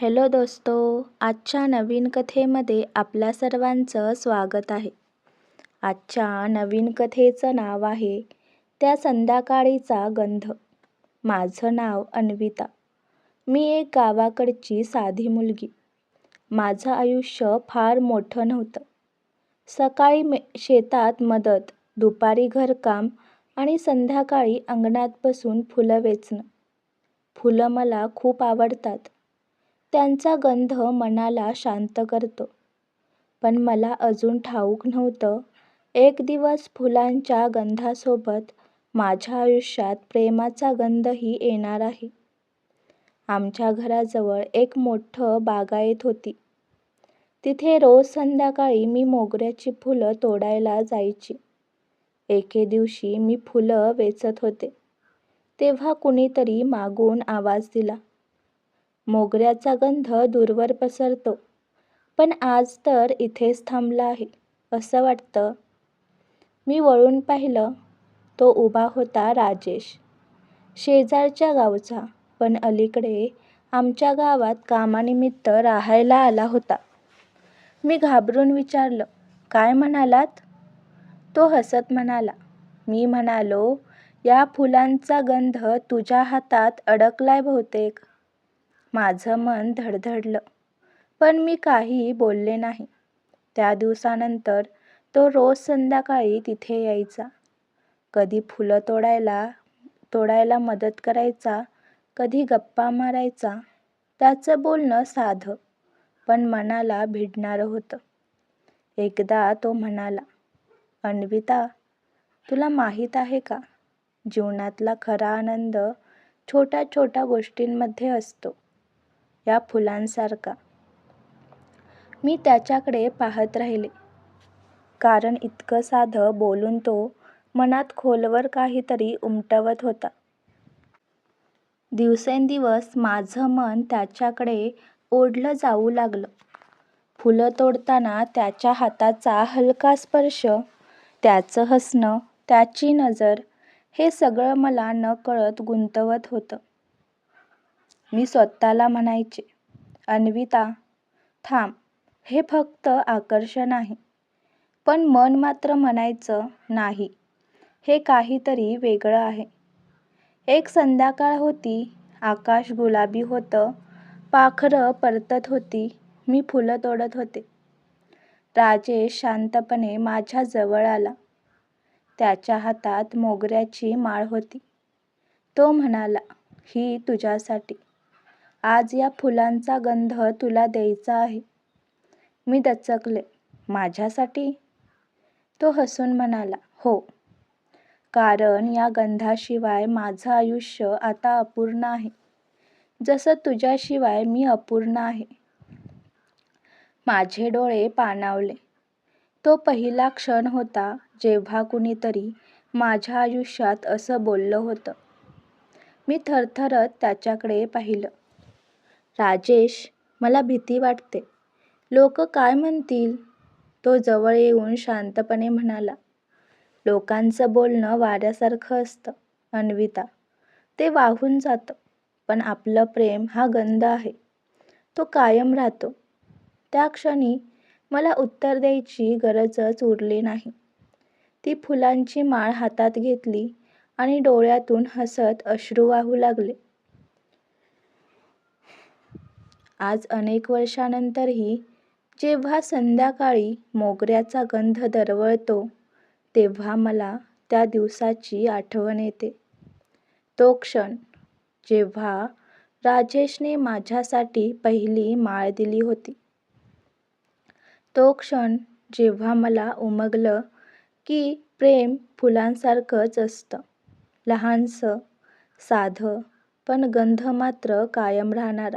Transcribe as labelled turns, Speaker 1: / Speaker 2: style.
Speaker 1: Hello दोस्तो आजच्या नवीन कथेमध्ये आपल्या सर्वांचं स्वागत आहे. आजच्या नवीन कथेचं नाव आहे त्या संध्याकाळीचा गंध. माझं नाव अन्विता. मी एक गावाकडची साधी मुलगी. माझं आयुष्य फार मोठं नव्हतं. सकाळी मे शेतात मदत दुपारी घरकाम आणि संध्याकाळी अंगणात बसून फुलं वेचणं. फुलं मला खूप आवडतात. त्यांचा गंध मनाला शांत करतो. पण मला अजून ठाऊक नव्हतं. एक दिवस फुलांच्या गंधासोबत माझ्या आयुष्यात प्रेमाचा गंधही येणार आहे. आमच्या घराजवळ एक मोठं बागायत होती. तिथे रोज संध्याकाळी मी मोगऱ्याची फुलं तोडायला जायची. एके दिवशी मी फुलं वेचत होते. तेव्हा कुणीतरी मागून आवाज दिला. मोगऱ्याचा गंध दूरवर पसरतो. पण आज तर इथेच थांबला आहे असं वाटतं. मी वळून पाहिलं तो उभा होता राजेश. शेजारच्या गावचा पण अलीकडे आमच्या गावात कामानिमित्त राहायला आला होता. मी घाबरून विचारलं काय म्हणालात? तो हसत म्हणाला मी म्हणालो या फुलांचा गंध तुझ्या हातात अडकलाय बहुतेक. माझं मन धडधडलं. पण मी काही बोलले नाही. त्या दिवसानंतर तो रोज संध्याकाळी तिथे यायचा. कधी फुलं तोडायला तोडायला मदत करायचा कधी गप्पा मारायचा त्याचं बोलणं साधं पण मनाला भिडणारं होतं. एकदा तो म्हणाला अन्विता तुला माहीत आहे का? जीवनातला खरा आनंद छोट्या छोट्या गोष्टींमध्ये असतो. या फुलांसारखा. मी त्याच्याकडे पाहत राहिले. कारण इतकं साधं बोलून तो मनात खोलवर काहीतरी उमटवत होता. दिवसेंदिवस माझं मन त्याच्याकडे ओढलं जाऊ लागलं. फुलं तोडताना त्याच्या हाताचा हलका स्पर्श त्याचं हसणं त्याची नजर हे सगळं मला नकळत गुंतवत होतं. मी स्वतःला म्हणायचे अन्विता थांब हे फक्त आकर्षण आहे. पण मन मात्र म्हणायचं नाही. हे काहीतरी वेगळं आहे. एक संध्याकाळ होती आकाश गुलाबी होतं पाखरं परतत होती मी फुलं तोडत होते. राजेश शांतपणे माझ्या जवळ आला. त्याच्या हातात मोगऱ्याची माळ होती. तो म्हणाला ही तुझ्यासाठी. आज या फुलांचा गंध तुला द्यायचा आहे. मी दचकले. माझ्यासाठी? तो हसून म्हणाला हो. कारण या गंधाशिवाय माझं आयुष्य आता अपूर्ण आहे. जसं तुझ्याशिवाय मी अपूर्ण आहे. माझे डोळे पाणावले. तो पहिला क्षण होता जेव्हा कुणीतरी माझ्या आयुष्यात असं बोललं होतं. मी थरथरत त्याच्याकडे पाहिलं. राजेश मला भीती वाटते. लोक काय म्हणतील? तो जवळ येऊन शांतपणे म्हणाला. लोकांचं बोलणं वाऱ्यासारखं असतं अन्विता. ते वाहून जातं पण आपलं प्रेम हा गंध आहे. तो कायम राहतो. त्या क्षणी मला उत्तर द्यायची गरजच उरली नाही. ती फुलांची माळ हातात घेतली आणि डोळ्यातून हसत अश्रू वाहू लागले. आज अनेक वर्षानंतरही जेव्हा संध्याकाळी मोगऱ्याचा गंध दरवळतो तेव्हा मला त्या दिवसाची आठवण येते. तो क्षण जेव्हा राजेशने माझ्यासाठी पहिली माळ दिली होती. तो क्षण जेव्हा मला उमगलं की प्रेम फुलांसारखंच असतं. लहानसं साधं पण गंध मात्र कायम राहणारा.